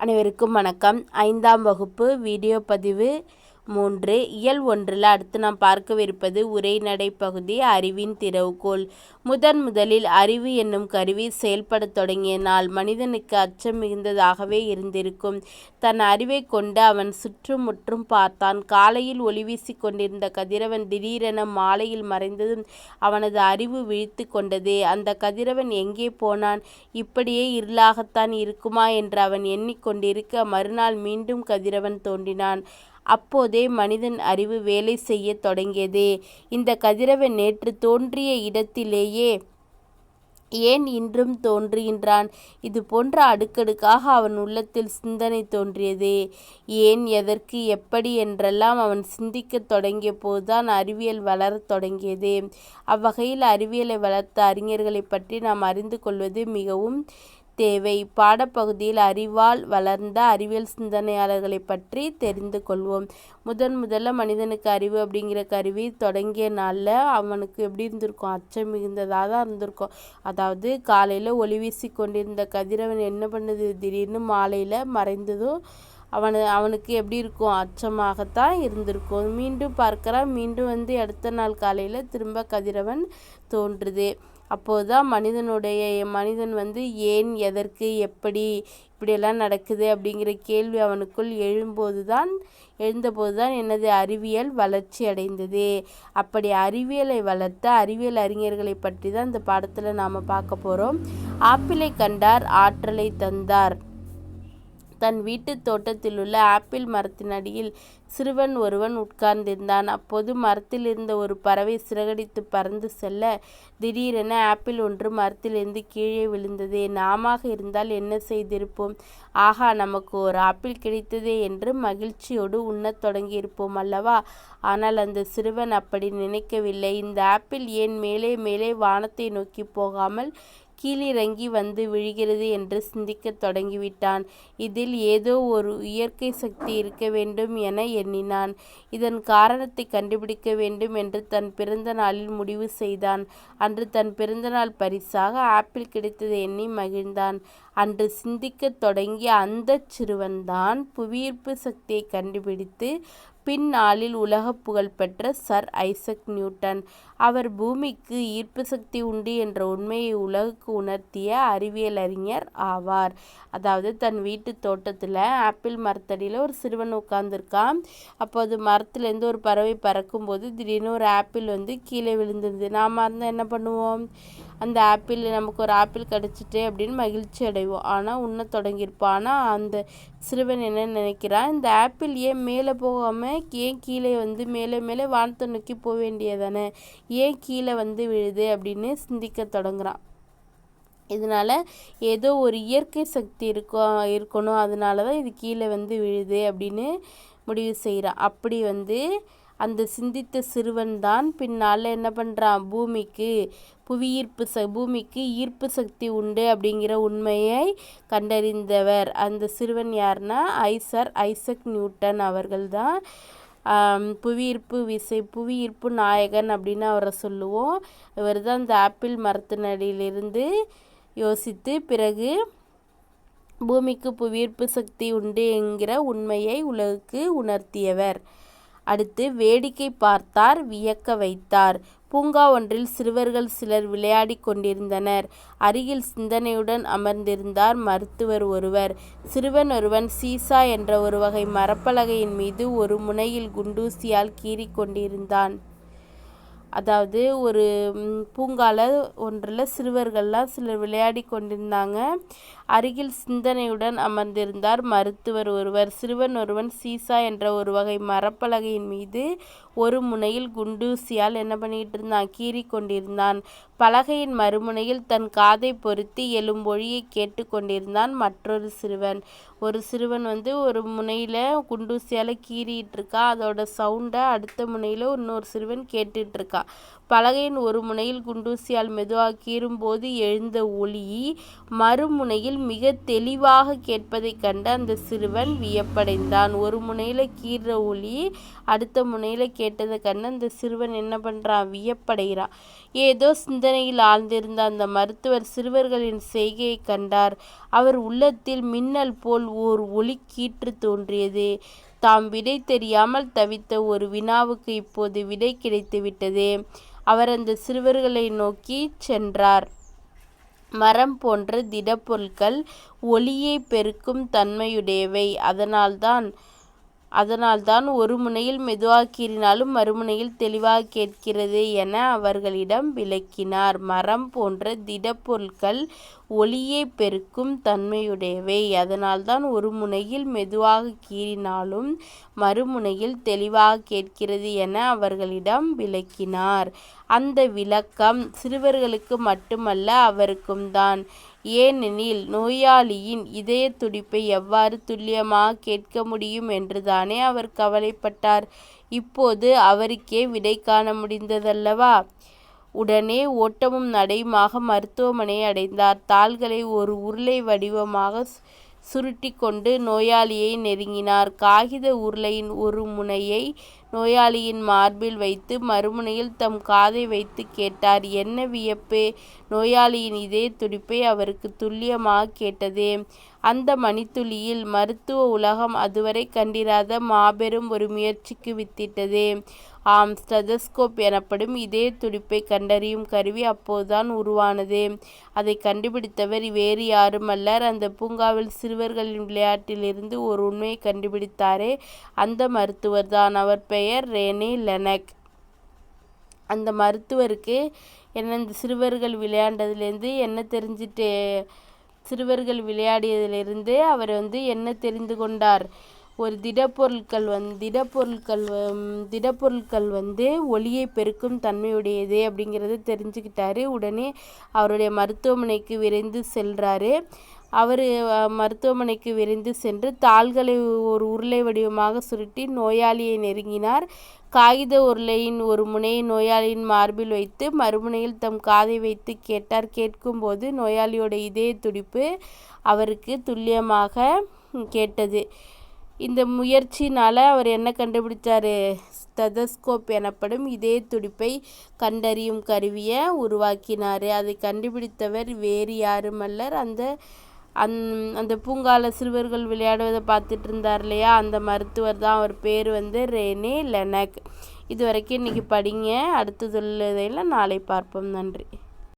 அனைவருக்கும் வணக்கம். ஐந்தாம் வகுப்பு வீடியோ பதிவு மூன்று. இயல் ஒன்றில் அடுத்து நாம் பார்க்கவிருப்பது உரைநடை பகுதி அறிவின் திறவுகோல் முதன் முதலில் அறிவு என்னும் கருவி செயல்படத் தொடங்கிய நாள் மனிதனுக்கு அச்சம் மிகுந்ததாகவே இருந்திருக்கும். தன் அறிவை கொண்டு அவன் சுற்றுமுற்றும் பார்த்தான். காலையில் ஒளி வீசிக் கொண்டிருந்த கதிரவன் திடீரென மாலையில் மறைந்ததும் அவனது அறிவு விழித்து கொண்டது. அந்த கதிரவன் எங்கே போனான்? இப்படியே இருளாகத்தான் இருக்குமா என்று அவன் எண்ணிக்கொண்டிருக்க மறுநாள் மீண்டும் கதிரவன் தோன்றினான். அப்போதே மனிதன் அறிவு வேலை செய்யத் தொடங்கியது. இந்த கதிரவன் நேற்று தோன்றிய இடத்திலேயே ஏன் இன்றும் தோன்றுகின்றான்? இது போன்ற அடுக்கடுக்காக அவன் உள்ளத்தில் சிந்தனை தோன்றியது. ஏன் எதற்கு எப்படி என்றெல்லாம் அவன் சிந்திக்கத் தொடங்கிய போதுதான் அறிவியல் வளரத் தொடங்கியது. அவ்வகையில் அறிவியலை வளர்த்த அறிஞர்களை பற்றி நாம் அறிந்து கொள்வது மிகவும் தேவை. பாடப்பகுதியில் அறிவால் வளர்ந்த அறிவியல் சிந்தனையாளர்களை பற்றி தெரிந்து கொள்வோம். முதன் முதல்ல மனிதனுக்கு அறிவு அப்படிங்கிற கருவி தொடங்கிய நாளில் அவனுக்கு எப்படி இருந்திருக்கும்? அச்சம் மிகுந்ததாக தான் இருந்திருக்கும். அதாவது காலையில் ஒளி வீசி கொண்டிருந்த கதிரவன் என்ன பண்ணுது? திடீர்னு மாலையில் மறைந்ததும் அவனு அவனுக்கு எப்படி இருக்கும்? அச்சமாகத்தான் இருந்திருக்கும். மீண்டும் பார்க்குறான் மீண்டும் வந்து அடுத்த நாள் காலையில் திரும்ப கதிரவன் தோன்றுது. அப்போது தான் மனிதனுடைய மனிதன் வந்து ஏன் எதற்கு எப்படி இப்படியெல்லாம் நடக்குது அப்படிங்கிற கேள்வி அவனுக்குள் எழும்போது தான் எழுந்தபோது தான் எனது அறிவியல் வளர்ச்சி அடைந்தது. அப்படி அறிவியலை வளர்த்த அறிவியல் அறிஞர்களை பற்றி தான் இந்த பாடத்தில் நாம் பார்க்க போகிறோம் ஆப்பிளை கண்டார் ஆற்றலை தந்தார். தன் வீட்டு தோட்டத்திலுள்ள ஆப்பிள் மரத்தின் அடியில் சிறுவன் ஒருவன் உட்கார்ந்திருந்தான். அப்போது மரத்தில் இருந்த ஒரு பறவை சிறகடித்து பறந்து செல்ல திடீரென ஆப்பிள் ஒன்று மரத்திலிருந்து கீழே விழுந்தது. நாம இருந்தால் என்ன செய்திருப்போம்? ஆகா நமக்கு ஒரு ஆப்பிள் கிடைத்ததே என்று மகிழ்ச்சியோடு உண்ணத் தொடங்கியிருப்போம் அல்லவா? ஆனால் அந்த சிறுவன் அப்படி நினைக்கவில்லை. இந்த ஆப்பிள் ஏன் மேலே மேலே வானத்தை நோக்கி போகாமல் கீழிறங்கி வந்து விழுகிறது என்று சிந்திக்கத் தொடங்கிவிட்டான். இதில் ஏதோ ஒரு இயற்கை சக்தி இருக்க வேண்டும் என எண்ணினான். இதன் காரணத்தை கண்டுபிடிக்க வேண்டும் என்று தன் பிறந்த நாளில் முடிவு செய்தான். அன்று தன் பிறந்தநாள் பரிசாக ஆப்பிள் கிடைத்ததை எண்ணி மகிழ்ந்தான். அன்று சிந்திக்கத் தொடங்கிய அந்த சிறுவன்தான் புவியீர்ப்பு சக்தியை கண்டுபிடித்து பின்னாளில் உலக புகழ்பெற்ற சர் ஐசக் நியூட்டன். அவர் பூமிக்கு ஈர்ப்பு சக்தி உண்டு என்ற உண்மையை உலகுக்கு உணர்த்திய அறிவியலறிஞர் ஆவார். அதாவது தன் வீட்டு தோட்டத்தில் ஆப்பிள் மரத்தடியில் ஒரு சிறுவன் உட்காந்துருக்கான் அப்போது மரத்துலேருந்து ஒரு பறவை பறக்கும்போது திடீர்னு ஒரு ஆப்பிள் வந்து கீழே விழுந்துருது நாம் இருந்தால் என்ன பண்ணுவோம்? அந்த ஆப்பிள் நமக்கு ஒரு ஆப்பிள் கிடச்சிட்டு அப்படின்னு மகிழ்ச்சி அடைவோம். ஆனால் உண்ண தொடங்கியிருப்போம். ஆனால் அந்த சிறுவன் என்ன நினைக்கிறான்? இந்த ஆப்பிள் ஏன் மேலே போகாமல் ஏன் கீழே வந்து மேலே மேலே வானத்தை நோக்கி போக வேண்டியதானே? ஏன் கீழே வந்து விழுது அப்படின்னு சிந்திக்க தொடங்குறான். இதனால் ஏதோ ஒரு இயற்கை சக்தி இருக்கும் இருக்கணும். அதனால தான் இது கீழே வந்து விழுது அப்படின்னு முடிவு செய்கிறான். அப்படி வந்து அந்த சிந்தித்த சிறுவன் தான் பின்னால் என்ன பண்ணுறான் பூமிக்கு புவியீர்ப்பு ச பூமிக்கு ஈர்ப்பு சக்தி உண்டு அப்படிங்கிற உண்மையை கண்டறிந்தவர். அந்த சிறுவன் யார்னா? ஐசர் ஐசக் நியூட்டன் அவர்கள் தான். புவியீர்ப்பு விசை புவியீர்ப்பு நாயகன் அப்படின்னு அவரை சொல்லுவோம். இவர் தான் இந்த ஆப்பிள் மரத்தினடியிலிருந்து யோசித்து பிறகு பூமிக்கு புவியீர்ப்பு சக்தி உண்டு என்கிற உண்மையை உலகுக்கு உணர்த்தியவர். அடுத்து வேடிக்கை பார்த்தார் வியக்க வைத்தார். பூங்கா ஒன்றில் சிறுவர்கள் சிலர் விளையாடி கொண்டிருந்தனர். அருகில் சிந்தனையுடன் அமர்ந்திருந்தார் மருத்துவர் ஒருவர். சிறுவன் ஒருவன் சீசா என்ற ஒரு வகை மரப்பலகையின் மீது ஒரு முனையில் குண்டூசியால் கீறி கொண்டிருந்தான். அதாவது ஒரு பூங்கால ஒன்றில் சிறுவர்கள்லாம் சிலர் விளையாடி கொண்டிருந்தாங்க. அருகில் சிந்தனையுடன் அமர்ந்திருந்தார். மருத்துவர் ஒருவர் சிறுவன் ஒருவன் சீசா என்ற ஒரு வகை மரப்பலகையின் மீது ஒரு முனையில் குண்டூசியால் என்ன பண்ணிக்கிட்டு இருந்தான்? கீறி கொண்டிருந்தான். பலகையின் மறுமுனையில் தன் காதை பொருத்தி எழும்பொழியை கேட்டு கொண்டிருந்தான் மற்றொரு சிறுவன். ஒரு சிறுவன் வந்து ஒரு முனையில் குண்டூசியால் கீறிட்டு இருக்கா. அதோட சவுண்டை அடுத்த முனையில் இன்னொரு சிறுவன் கேட்டுட்டு இருக்கான் பலகையின் ஒரு முனையில் குண்டூசியால் மெதுவாக கீறும்போது எழுந்த ஒளி மறுமுனையில் மிக தெளிவாக கேட்பதைக் கண்டு அந்த சிறுவன் வியப்படைந்தான். ஒரு முனையில் கீற ஒளி அடுத்த முனையில் கேட்டதை கண்டு அந்த சிறுவன் என்ன பண்ணுறான் வியப்படைகிறான் ஏதோ சிந்தனையில் ஆழ்ந்திருந்த அந்த மருத்துவர் சிறுவர்களின் செய்கையை கண்டார். அவர் உள்ளத்தில் மின்னல் போல் ஓர் ஒளி கீற்று தோன்றியது. தாம் விடை தெரியாமல் தவித்த ஒரு வினாவுக்கு இப்போது விடை கிடைத்துவிட்டது. அவர் அந்த சிறுவர்களை நோக்கி சென்றார். மரம் போன்ற திடப்பொருட்கள் ஒளியை பெருக்கும் தன்மையுடையவை. அதனால்தான் அதனால்தான் ஒரு முனையில் மெதுவாக கீறினாலும் மறுமுனையில் தெளிவாக கேட்கிறது என அவர்களிடம் விளக்கினார். மரம் போன்ற திடப்பொருட்கள் ஒளியை பெருக்கும் தன்மையுடையவை. அதனால்தான் ஒரு முனையில் மெதுவாக கீறினாலும் மறுமுனையில் தெளிவாக கேட்கிறது என அவர்களிடம் விளக்கினார். அந்த விளக்கம் சிறுவர்களுக்கு மட்டுமல்ல அவருக்கும் தான். ஏனெனில் நோயாளியின் இதய துடிப்பை எவ்வாறு துல்லியமாக கேட்க முடியும் என்றுதானே அவர் கவலைப்பட்டார். இப்போது அவருக்கே விடை காண முடிந்ததல்லவா? உடனே ஓட்டமும் நடையுமாக மருத்துவமனையை அடைந்தார். தாள்களை ஒரு உருளை வடிவமாக சுருட்டி கொண்டு நோயாளியை நெருங்கினார். காகித உருளையின் ஒரு முனையை நோயாளியின் மார்பில் வைத்து மறுமுனையில் தம் காதை வைத்து கேட்டார். என்ன வியப்பு? நோயாளியின் இதே துடிப்பை அவருக்கு துல்லியமாக கேட்டது. அந்த மணித்துளியில் மருத்துவ உலகம் அதுவரை கண்டிராத மாபெரும் ஒரு முயற்சிக்கு வித்திட்டது. ஆம் ஸ்டெதஸ்கோப் எனப்படும் இதே துடிப்பை கண்டறியும் கருவி அப்போதுதான் உருவானது. அதை கண்டுபிடித்தவர் வேறு யாரும் அல்லர் அந்த பூங்காவில் சிறுவர்களின் விளையாட்டிலிருந்து ஒரு உண்மையை கண்டுபிடித்தாரே அந்த மருத்துவர் தான் அவர் பெயர் ரேனே லெனக். அந்த மருத்துவருக்கு என்ன இந்த சிறுவர்கள் விளையாண்டதுலேருந்து என்ன தெரிஞ்சிட்டு சிறுவர்கள் விளையாடியதிலிருந்து அவர் வந்து என்ன தெரிந்து கொண்டார்? ஒரு திடப்பொருட்கள் வந் திடப்பொருட்கள் திடப்பொருட்கள் வந்து ஒளியை பெருக்கும் தன்மையுடையது அப்படிங்கிறத தெரிஞ்சுக்கிட்டாரு. உடனே அவருடைய மருத்துவமனைக்கு விரைந்து செல்கிறாரு அவர் மருத்துவமனைக்கு விரைந்து சென்று தாள்களை ஒரு உருளை வடிவமாக சுருட்டி நோயாளியை நெருங்கினார். காகித உருளையின் ஒரு முனையை நோயாளியின் மார்பில் வைத்து மறுமுனையில் தம் காதை வைத்து கேட்டார். கேட்கும்போது நோயாளியோட இதய துடிப்பு அவருக்கு துல்லியமாக கேட்டது. இந்த முயற்சினால் அவர் என்ன கண்டுபிடிச்சார்? ஸ்டெதஸ்கோப் எனப்படும் இதே துடிப்பை கண்டறியும் கருவியை உருவாக்கினார். அதை கண்டுபிடித்தவர் வேறு யாருமல்லர். அந்த அந் அந்த பூங்கால சிறுவர்கள் விளையாடுவதை பார்த்துட்டு இருந்தார் இல்லையா? அந்த மருத்துவர் தான் அவர் பேர் வந்து ரேனே லெனக். இது வரைக்கும் இன்றைக்கி படிங்க அடுத்ததுள்ளதையெல்லாம் நாளை பார்ப்போம். நன்றி.